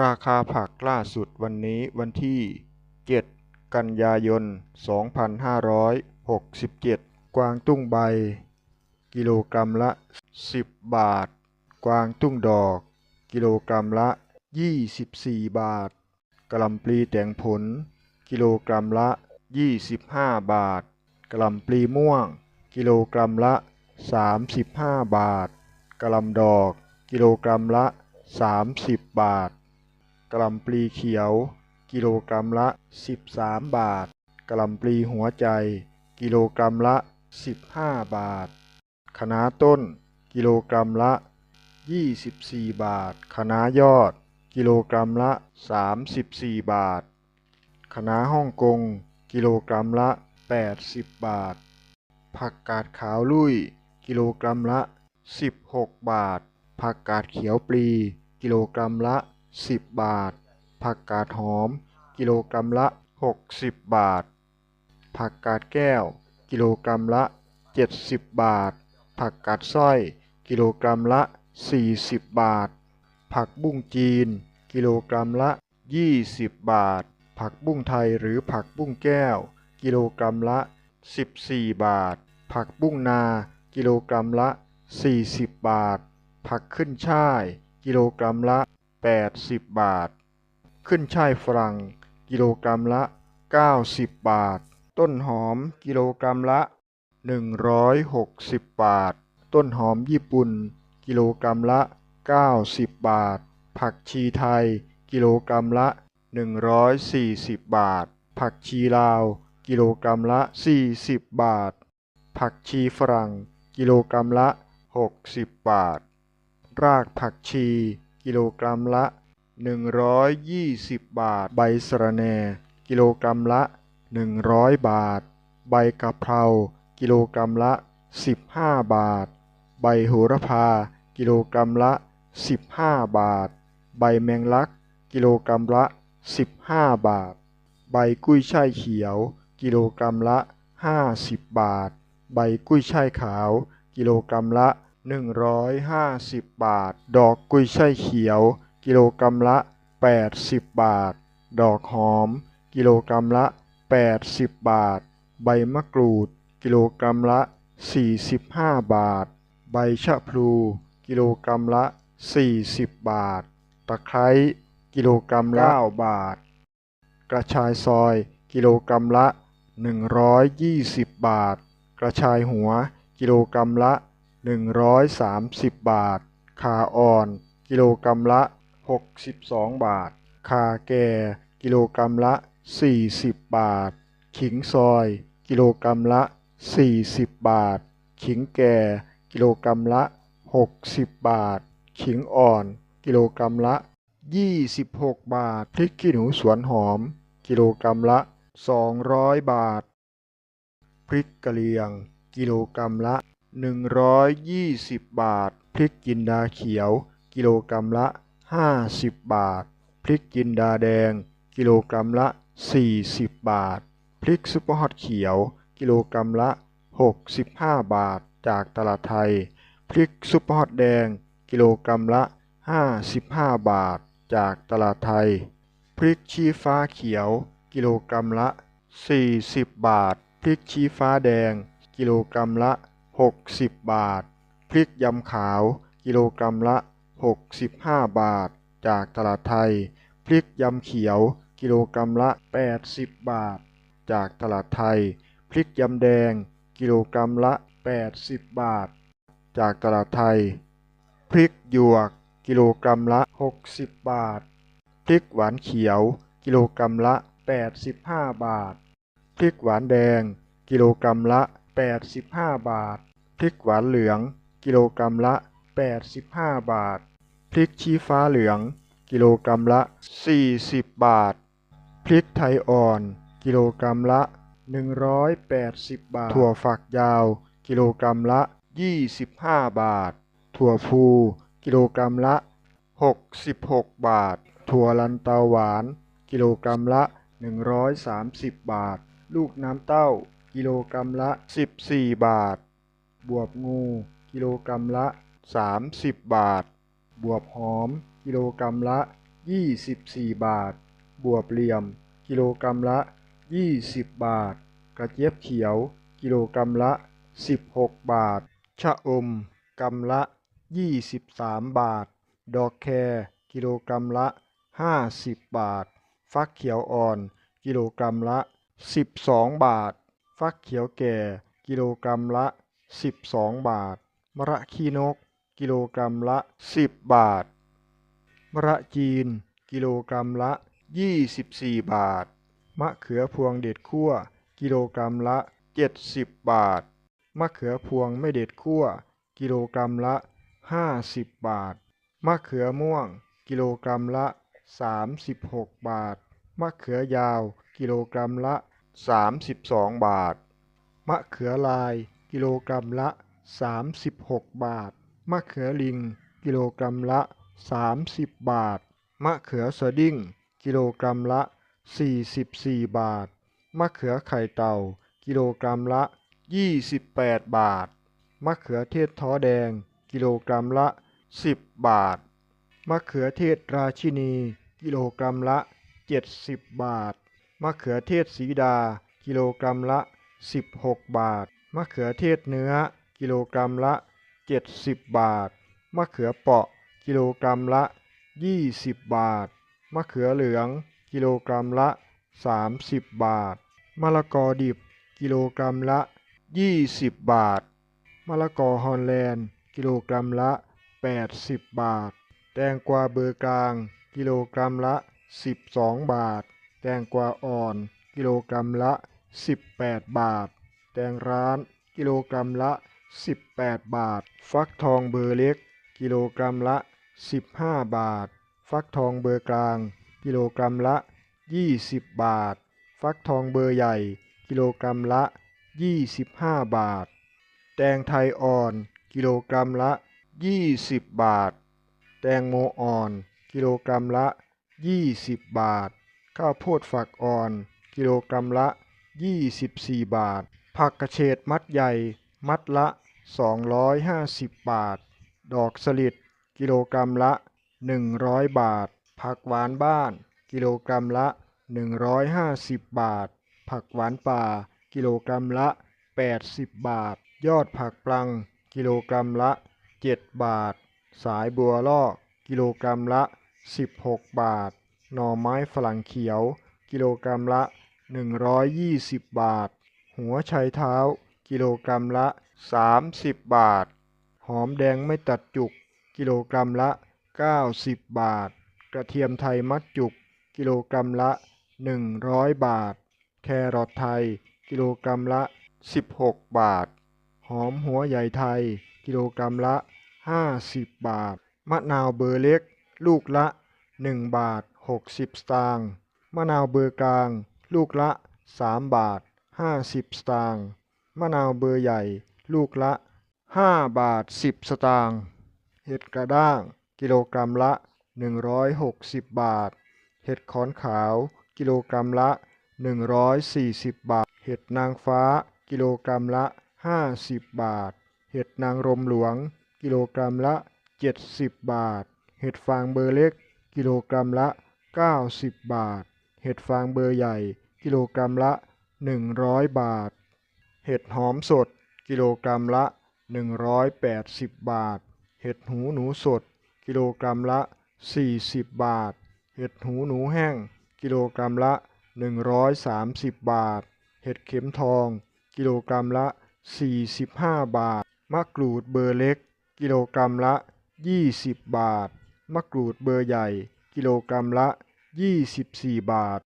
ราคาผักล่าสุดวันนี้วันที่ 7 กันยายน 2567 กวางตุ้งใบ กิโลกรัมละ 10 บาท กวางตุ้งดอก กิโลกรัมละ 24 บาทกะหล่ำปลีแต่งผล กิโลกรัมละ 25 บาทกะหล่ำปลีม่วง กิโลกรัมละ 35 บาทกะหล่ำดอก กิโลกรัมละ 30 บาท กล่ำปลีเขียว กิโลกรัมละ 13 บาท กล่ำปลีหัวใจ กิโลกรัมละ 15 บาทคะน้าต้น กิโลกรัมละ 24 บาทคะน้ายอด กิโลกรัมละ 34 บาทคะน้าฮ่องกง กิโลกรัมละ 80 บาท ผักกาดขาวลุย กิโลกรัมละ 16 บาท ผักกาดเขียวปลี กิโลกรัมละ 10 บาท ผักกาดหอม กิโลกรัมละ 60 บาท ผักกาดแก้ว กิโลกรัมละ 70 บาท ผักกาดสร้อย กิโลกรัมละ 40 บาท ผักบุ้งจีน กิโลกรัมละ 20 บาท ผักบุ้งไทยหรือผักบุ้งแก้ว กิโลกรัมละ 14 บาท ผักบุ้งนา กิโลกรัมละ 40 บาท ผักขึ้นช่าย กิโลกรัมละ 80 บาท ขึ้นช่ายฝรั่งกิโลกรัมละ 90 บาท ต้นหอมกิโลกรัมละ 160 บาท ต้นหอมญี่ปุ่น กิโลกรัมละ 90 บาท ผักชีไทย กิโลกรัมละ 140 บาท ผักชีลาว กิโลกรัมละ 40 บาท ผักชีฝรั่ง กิโลกรัมละ 60 บาท รากผักชี กิโลกรัมละ 120 บาท ใบสะระแหน่กิโลกรัมละ 100 บาท ใบกะเพรากิโลกรัมละ 15 บาท ใบโหระพา กิโลกรัมละ 15 บาท ใบแมงลัก กิโลกรัมละ 15 บาท ใบกุ้ยช่ายเขียว กิโลกรัมละ 50 บาท ใบกุ้ยช่ายขาว กิโลกรัมละ 150 บาท ดอกกุ้ยช่ายเขียว กิโลกรัมละ 80 บาท ดอกหอม กิโลกรัมละ 80 บาท ใบมะกรูด กิโลกรัมละ 45 บาท ใบชะพลู กิโลกรัมละ 40 บาท ตะไคร้ กิโลกรัมละ9บาท กระชายซอย กิโลกรัมละ 120 บาท กระชายหัว กิโลกรัมละ 130 บาทขาอ่อน กิโลกรัมละ 62 บาทขาแก่ กิโลกรัมละ 40 บาท ขิงซอย กิโลกรัมละ 40 บาท ขิงแก่ กิโลกรัมละ 60 บาท ขิงอ่อน กิโลกรัมละ 26 บาท พริกขี้หนูสวนหอม กิโลกรัมละ 200 บาท พริกกะเหรี่ยง กิโลกรัมละ 120 บาท พริกจินดาเขียว กิโลกรัมละ 50 บาท พริกจินดาแดง กิโลกรัมละ 40 บาท พริกซุปเปอร์ฮอตเขียว กิโลกรัมละ 65 บาท จากตลาดไทย พริกซุปเปอร์ฮอตแดง กิโลกรัมละ 55 บาท จากตลาดไทย พริกชี้ฟ้าเขียว กิโลกรัมละ 40 บาท พริกชี้ฟ้าแดง กิโลกรัมละ 60 บาท พริกยำขาวกิโลกรัมละ 65 บาท จากตลาดไทย พริกยำเขียวกิโลกรัมละ 80 บาท จากตลาดไทย พริกยำแดง กิโลกรัมละ 80 บาท จากตลาดไทย พริกหยวก กิโลกรัมละ 60 บาท พริกหวานเขียว กิโลกรัมละ 85 บาท พริกหวานแดง กิโลกรัมละ 85 บาท พริกหวานเหลือง กิโลกรัมละ 85 บาท พริกชี้ฟ้าเหลือง กิโลกรัมละ 40 บาท พริกไทยอ่อน กิโลกรัมละ 180 บาท ถั่วฝักยาว กิโลกรัมละ 25 บาท ถั่วพูกิโลกรัมละ 66 บาท ถั่วลันเตาหวาน กิโลกรัมละ 130 บาท ลูกน้ำเต้า กิโลกรัมละ 14 บาท บวบงู กิโลกรัมละ 30 บาท บวบหอม กิโลกรัมละ 24 บาท บวบเหลี่ยม กิโลกรัมละ 20 บาท กระเจี๊ยบเขียว กิโลกรัมละ 16 บาท ชะอมกำละ 23 บาท ดอกแครกิโลกรัมละ 50 บาท ฟักเขียวอ่อน กิโลกรัมละ 12 บาท ฟักเขียวแก่ กิโลกรัมละ 12 บาท มะระขี้นก กิโลกรัมละ 10 บาท มะระจีน กิโลกรัมละ 24 บาท มะเขือพวงเด็ดคั่วกิโลกรัมละ 70 บาท มะเขือพวงไม่เด็ดคั่วกิโลกรัมละ 50 บาท มะเขือม่วง กิโลกรัมละ 36 บาท มะเขือยาว กิโลกรัมละ 32 บาท มะเขือลายกิโลกรัมละ 36 บาท มะเขือลิง กิโลกรัมละ 30 บาท มะเขือสดิ้ง กิโลกรัมละ 44 บาท มะเขือไข่เต่า กิโลกรัมละ 28 บาท มะเขือเทศท้อแดง กิโลกรัมละ 10 บาท มะเขือเทศราชินี กิโลกรัมละ 70 บาท มะเขือเทศสีดา กิโลกรัมละ 16 บาท มะเขือเทศเนื้อ กิโลกรัมละ 70 บาท มะเขือเปาะ กิโลกรัมละ 20 บาท มะเขือเหลือง กิโลกรัมละ 30 บาท มะละกอดิบ กิโลกรัมละ 20 บาท มะละกอฮอลแลนด์ กิโลกรัมละ 80 บาท แตงกวาเบอร์กลาง กิโลกรัมละ 12 บาท แตงกวาอ่อน กิโลกรัมละ 18 บาท แตงร้าน กิโลกรัมละ 18 บาท ฟักทองเบอร์เล็ก กิโลกรัมละ 15 บาท ฟักทองเบอร์กลาง กิโลกรัมละ 20 บาท ฟักทองเบอร์ใหญ่ กิโลกรัมละ 25 บาท แตงไทยอ่อน กิโลกรัมละ 20 บาท แตงโมอ่อน กิโลกรัมละ 20 บาท ข้าวโพดฝักอ่อน กิโลกรัมละ 24 บาท ผักกระเฉดมัดใหญ่ มัดละ 250 บาท ดอกสลิดกิโลกรัมละ 100 บาท ผักหวานบ้าน กิโลกรัมละ 150 บาท ผักหวานป่า กิโลกรัมละ 80 บาท ยอดผักปลัง กิโลกรัมละ 7 บาท สายบัวลอก กิโลกรัมละ 16 บาท หน่อไม้ฝรั่งเขียว กิโลกรัมละ 120 บาท หัวไชเท้า กิโลกรัมละ 30 บาท หอมแดงไม่ตัดจุก กิโลกรัมละ 90 บาท กระเทียมไทยมัดจุก กิโลกรัมละ 100 บาท แครอทไทย กิโลกรัมละ 16 บาท หอมหัวใหญ่ไทย กิโลกรัมละ 50 บาท มะนาวเบอร์เล็ก ลูกละ 1 บาท 60 สตางค์มะนาวเบอร์กลาง ลูกละ 3 บาท 50 สตางค์มะนาวเบอร์ใหญ่ ลูกละ 5 บาท 10 สตางค์เห็ดกระด้าง กิโลกรัมละ 160 บาท เห็ดขอนขาว กิโลกรัมละ 140 บาท เห็ดนางฟ้า กิโลกรัมละ 50 บาท เห็ดนางรมหลวง กิโลกรัมละ 70 บาท เห็ดฟางเบอร์เล็ก กิโลกรัมละ 90 บาท เห็ดฟางเบอร์ใหญ่ กิโลกรัมละ 100 บาท เห็ดหอมสด กิโลกรัมละ 180 บาท เห็ดหูหนูสด กิโลกรัมละ 40 บาท เห็ดหูหนูแห้ง กิโลกรัมละ 130 บาท เห็ดเข็มทอง กิโลกรัมละ 45 บาท มะกรูดเบอร์เล็ก กิโลกรัมละ 20 บาท มะกรูดเบอร์ใหญ่ กิโลกรัมละ24บาท